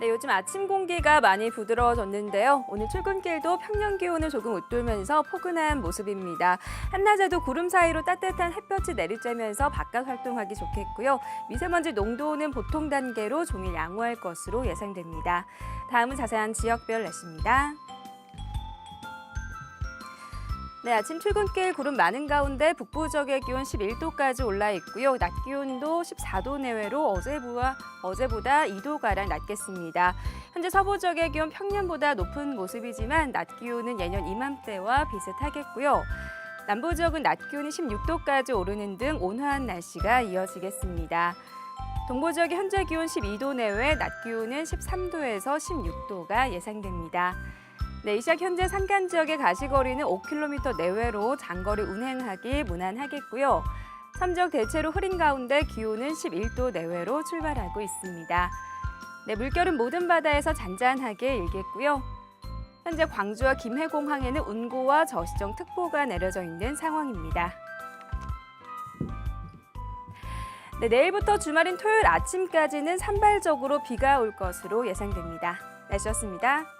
네, 요즘 아침 공기가 많이 부드러워졌는데요. 오늘 출근길도 평년 기온을 조금 웃돌면서 포근한 모습입니다. 한낮에도 구름 사이로 따뜻한 햇볕이 내리쬐면서 바깥 활동하기 좋겠고요. 미세먼지 농도는 보통 단계로 종일 양호할 것으로 예상됩니다. 다음은 자세한 지역별 날씨입니다. 네, 아침 출근길 구름 많은 가운데 북부 지역의 기온 11도까지 올라 있고요. 낮 기온도 14도 내외로 어제보다, 어제보다 2도 가량 낮겠습니다. 현재 서부 지역의 기온 평년보다 높은 모습이지만 낮 기온은 예년 이맘때와 비슷하겠고요. 남부 지역은 낮 기온이 16도까지 오르는 등 온화한 날씨가 이어지겠습니다. 동부 지역의 현재 기온 12도 내외, 낮 기온은 13도에서 16도가 예상됩니다. 네, 이 시각 현재 산간 지역의 가시거리는 5km 내외로 장거리 운행하기 무난하겠고요. 삼지역 대체로 흐린 가운데 기온은 11도 내외로 출발하고 있습니다. 네, 물결은 모든 바다에서 잔잔하게 일겠고요. 현재 광주와 김해공항에는 운고와 저시정 특보가 내려져 있는 상황입니다. 네, 내일부터 주말인 토요일 아침까지는 산발적으로 비가 올 것으로 예상됩니다. 날씨였습니다.